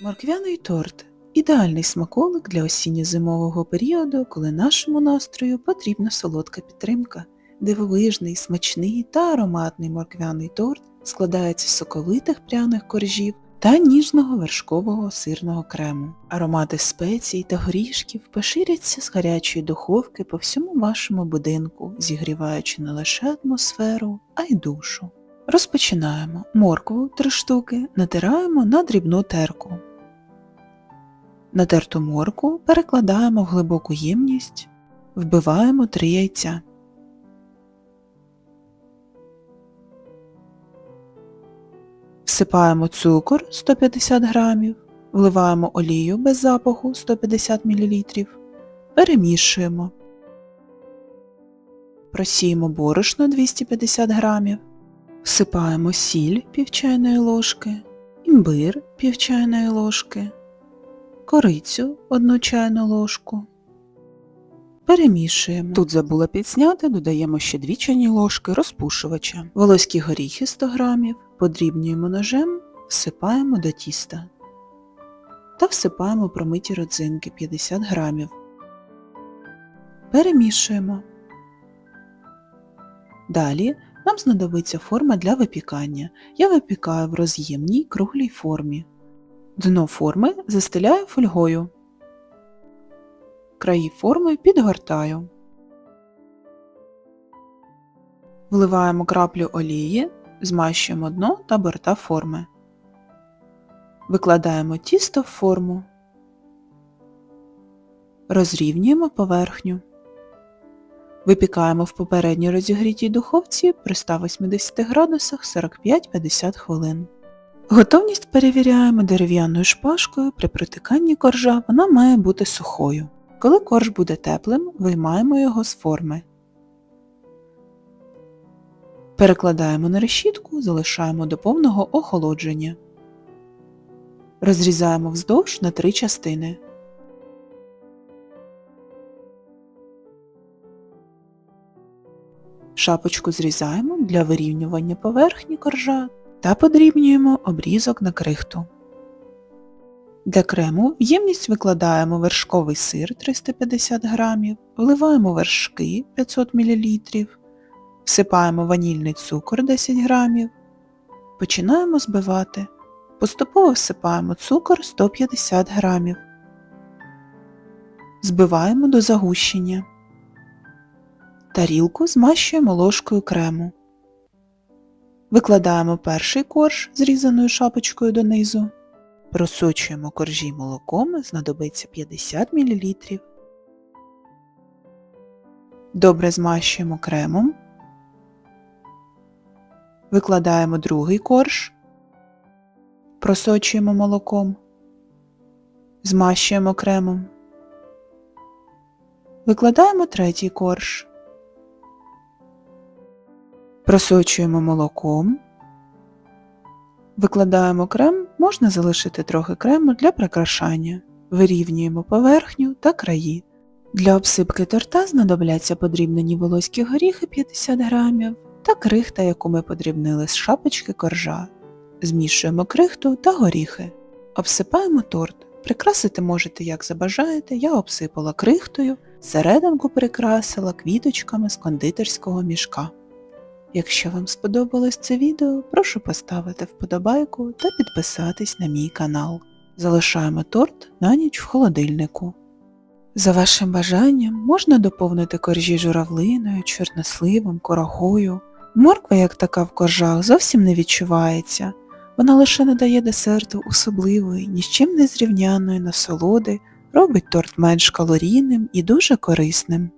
Морквяний торт ідеальний смаколик для осінньо-зимового періоду, коли нашому настрою потрібна солодка підтримка. Дивовижний, смачний та ароматний морквяний торт складається з соковитих пряних коржів та ніжного вершкового сирного крему. Аромати спецій та горішків поширяться з гарячої духовки по всьому вашому будинку, зігріваючи не лише атмосферу, а й душу. Розпочинаємо. Моркву 3 штуки натираємо на дрібну терку. Натерту морку перекладаємо в глибоку ємність, вбиваємо 3 яйця. Всипаємо цукор 150 г, вливаємо олію без запаху 150 мл, перемішуємо. Просіємо борошно 250 г, всипаємо сіль пів чайної ложки, імбир пів чайної ложки, корицю 1 чайну ложку. Перемішуємо. Тут забула підсняти, додаємо ще 2 чайні ложки розпушувача. Волоські горіхи 100 г, подрібнюємо ножем, всипаємо до тіста. Та всипаємо промиті родзинки 50 г. Перемішуємо. Далі нам знадобиться форма для випікання. Я випікаю в роз'ємній круглій формі. Дно форми застеляю фольгою. Краї форми підгортаю. Вливаємо краплю олії, змащуємо дно та борта форми. Викладаємо тісто в форму. Розрівнюємо поверхню. Випікаємо в попередньо розігрітій духовці при 180 градусах 45-50 хвилин. Готовність перевіряємо дерев'яною шпажкою. При протиканні коржа вона має бути сухою. Коли корж буде теплим, виймаємо його з форми. Перекладаємо на решітку, залишаємо до повного охолодження. Розрізаємо вздовж на три частини. Шапочку зрізаємо для вирівнювання поверхні коржа та подрібнюємо обрізок на крихту. Для крему в ємність викладаємо вершковий сир 350 г, вливаємо вершки 500 мл, всипаємо ванільний цукор 10 г, починаємо збивати. Поступово всипаємо цукор 150 г. Збиваємо до загущення. Тарілку змащуємо ложкою крему. Викладаємо перший корж зрізаною шапочкою донизу. Просочуємо коржі молоком, знадобиться 50 мл. Добре змащуємо кремом. Викладаємо другий корж. Просочуємо молоком. Змащуємо кремом. Викладаємо третій корж. Просочуємо молоком. Викладаємо крем, можна залишити трохи крему для прикрашання. Вирівнюємо поверхню та краї. Для обсипки торта знадобляться подрібнені волоські горіхи 50 г та крихта, яку ми подрібнили з шапочки коржа. Змішуємо крихту та горіхи. Обсипаємо торт. Прикрасити можете як забажаєте, я обсипала крихтою, серединку прикрасила квіточками з кондитерського мішка. Якщо вам сподобалось це відео, прошу поставити вподобайку та підписатись на мій канал. Залишаємо торт на ніч в холодильнику. За вашим бажанням можна доповнити коржі журавлиною, чорносливом, корогою. Морква, як така в коржах, зовсім не відчувається. Вона лише надає десерту особливої, ні з чим не зрівняної насолоди, робить торт менш калорійним і дуже корисним.